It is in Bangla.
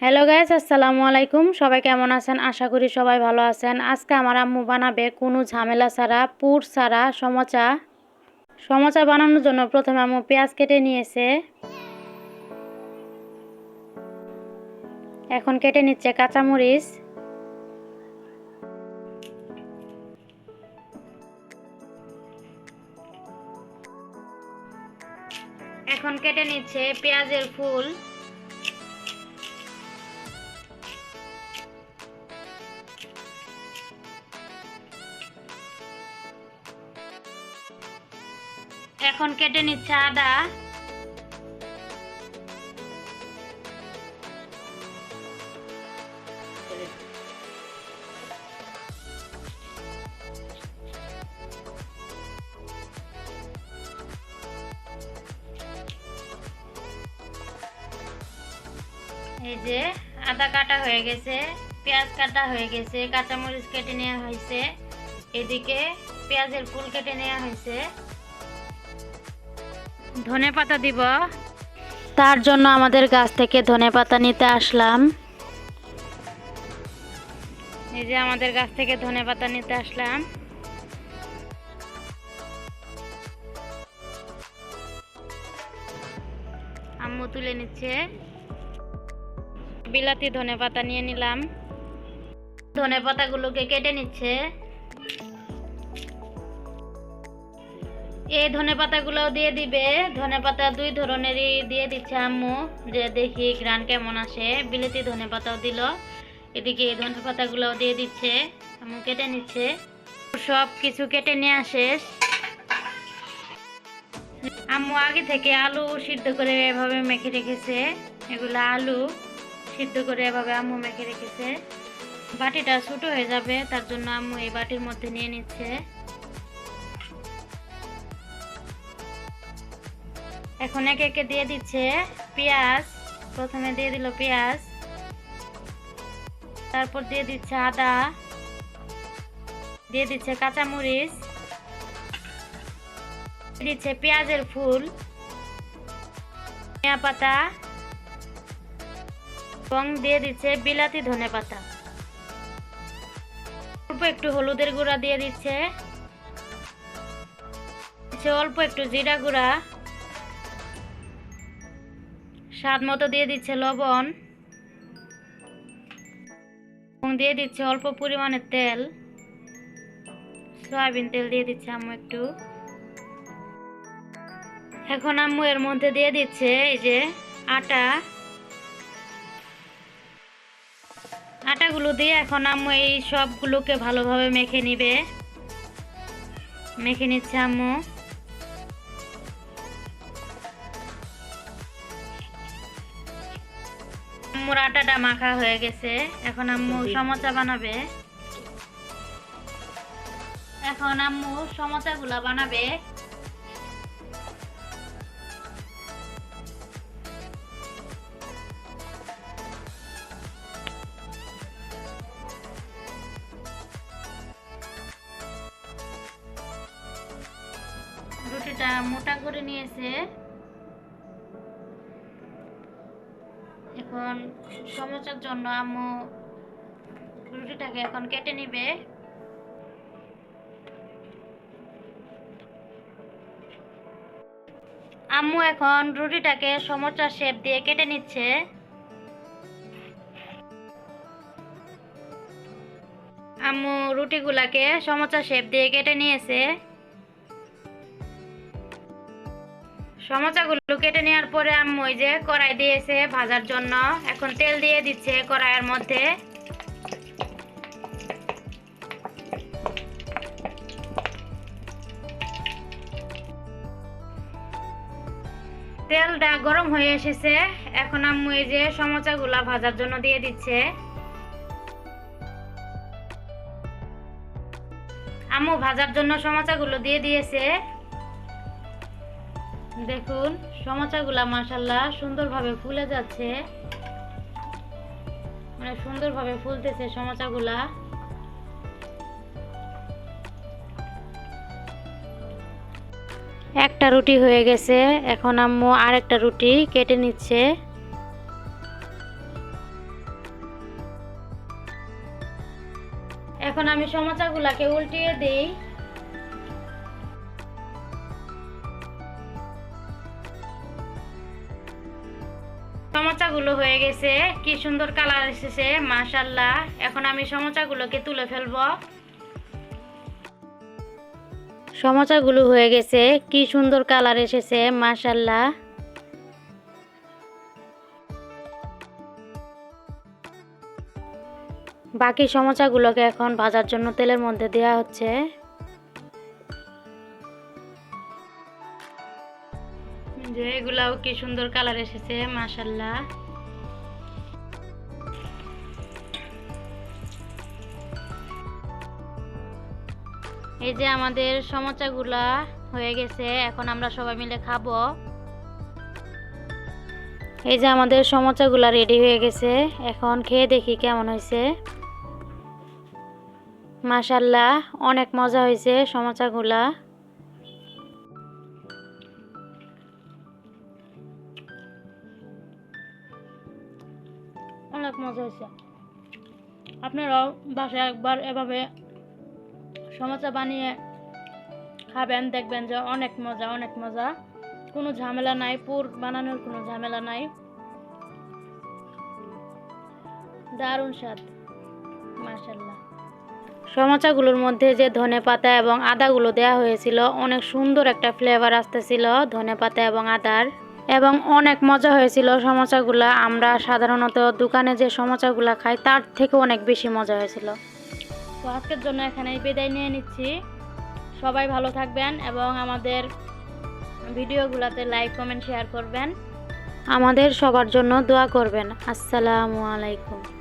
হ্যালো গাইস আসসালামু আলাইকুম। সবাই কেমন আছেন? আশা করি সবাই ভালো আছেন। আজকে আমার আম্মু বানাবে কোনো ঝামেলা ছাড়া, পুর ছাড়া সমচা। সমচা বানানোর জন্য প্রথমে আম্মু পেঁয়াজ কেটে নিয়েছে। এখন কেটে নিচ্ছে কাঁচামরিচ। এখন কেটে নিচ্ছে পেঁয়াজের ফুল। এখন কেটে নিচ্ছে আদা। এই যে আদা কাটা হয়ে গেছে, পেঁয়াজ কাটা হয়ে গেছে, কাঁচামরিচ কেটে নেওয়া হয়েছে। এদিকে পেঁয়াজের ফুল কেটে নেওয়া হয়েছে। ধনে পাতা দিব। তার জন্য আমাদের গাছ থেকে ধনে পাতা নিতে আসলাম। এই যে আমাদের গাছ থেকে ধনে পাতা নিতে আসলাম। আম্মু তুলে নিচ্ছে। বিলাতি ধনে পাতা নিয়ে নিলাম। ধনে পাতাগুলোকে কেটে নিচ্ছে। এই ধনে পাতাগুলোও দিয়ে দিবে। ধনে পাতা দুই ধরনেরই দিয়ে দিচ্ছে আম্মু। যে দেখি গ্রান কেমন আসে। বিলেতি ধনে পাতাও দিল। এদিকে এই ধনে পাতাগুলোও দিয়ে দিচ্ছে। আম্মু কেটে নিচ্ছে। সব কিছু কেটে নিয়ে শেষ আম্মু আগে থেকে আলু সিদ্ধ করে এভাবে মেখে রেখেছে। এগুলো আলু সিদ্ধ করে এভাবে আম্মু মেখে রেখেছে। বাটিটা ছোট হয়ে যাবে, তার জন্য আম্মু এই বাটির মধ্যে নিয়ে নিচ্ছে। এখন একে একে দিয়ে দিচ্ছে। পেঁয়াজ, প্রথমে দিয়ে দিল পেঁয়াজ। তারপর দিয়ে দিচ্ছে আদা। দিয়ে দিচ্ছে কাঁচামরিচ। দিচ্ছে পেঁয়াজের ফুল। ধনিয়া পাতা। এবং দিয়ে দিচ্ছে বিলাতি ধনে পাতা। অল্প একটু হলুদের গুঁড়া দিয়ে দিচ্ছে অল্প একটু জিরা গুঁড়া। স্বাদ মতো দিয়ে দিচ্ছে লবণ। এবং দিয়ে দিচ্ছে অল্প পরিমাণে তেল। সয়াবিন তেল দিয়ে দিচ্ছে আম্মু একটু। এখন আম্মু এর মধ্যে দিয়ে দিচ্ছে এই যে আটা। আটাগুলো দিয়ে এখন আম্মু এই সবগুলোকে ভালোভাবে মেখে নিবে। মেখে নিচ্ছে আম্মু। আম্মুর আটাটা মাখা হয়ে গেছে। এখন আম্মু সমচা বানাবে। এখন আম্মু সমচাগুলা বানাবে। রুটিটা মোটা করে নিয়েছে। সমচার জন্য আম্মু রুটিটাকে এখন কেটে নিবে। আম্মু এখন রুটিটাকে সমচা শেপ দিয়ে কেটে নিচ্ছে। আম্মু রুটিগুলাকে সমচা শেপ দিয়ে কেটে নিয়েছে। সমচাগুলো কেটে নেওয়ার পরে আম্মু ওই যে কড়াই দিয়েছে ভাজার জন্য। এখন তেল দিয়ে দিচ্ছে কড়াইয়ের মধ্যে। তেলটা গরম হয়ে এসেছে। এখন আম্মু এই যে সমচাগুলা ভাজার জন্য দিয়ে দিচ্ছে। আম্মু ভাজার জন্য সমচাগুলো দিয়ে দিয়েছে। দেখুন সমাচাগুলা মাসাল্লাহ সুন্দরভাবে ফুলে যাচ্ছে। মানে সুন্দরভাবে ফুলতেছে সমাচাগুলা একটা রুটি হয়ে গেছে। এখন আম্মু আরেকটা রুটি কেটে নিচ্ছে। এখন আমি সমাচাগুলাকে উল্টিয়ে দিই। সমোসাগুলো হয়ে গেছে। কি সুন্দর কালার এসেছে মাশাল্লাহ এখন আমি সমোসাগুলোকে তুলে ফেলব। সমোসাগুলো হয়ে গেছে, কি সুন্দর কালার এসেছে মাশাল্লাহ বাকি সমোসাগুলোকে এখন ভাজার জন্য তেলের মধ্যে দেওয়া হচ্ছে। এগুলাও কি সুন্দর কালার এসেছে মাশাল্লাহ এই যে আমাদের সমোসাগুলা হয়ে গেছে, এখন আমরা সবাই মিলে খাব। এই যে আমাদের সমোসাগুলা রেডি হয়ে গেছে, এখন খেয়ে দেখি কেমন হয়েছে। মাশাল্লাহ অনেক মজা হয়েছে সমোসাগুলা অনেক মজা হয়েছে। আপনারাও বাসায় একবার এভাবে সমোসা বানিয়ে খাবেন, দেখবেন যে অনেক মজা অনেক মজা। কোনো ঝামেলা নাই, পুর বানানোর কোনো ঝামেলা নাই। দারুণ স্বাদ মাশাল্লাহ সমোসাগুলোর মধ্যে যে ধনে পাতা এবং আদাগুলো দেওয়া হয়েছিল, অনেক সুন্দর একটা ফ্লেভার আসতেছিল ধনে পাতা এবং আদার। এবং অনেক মজা হয়েছিল সমোসাগুলা আমরা সাধারণত দোকানে যে সমোসাগুলা খাই, তার থেকে অনেক বেশি মজা হয়েছিল। তো আজকের জন্য এখানে বিদায় নিয়ে নিচ্ছি। সবাই ভালো থাকবেন এবং আমাদের ভিডিওগুলোতে লাইক, কমেন্ট, শেয়ার করবেন। আমাদের সবার জন্য দোয়া করবেন। আসসালামু আলাইকুম।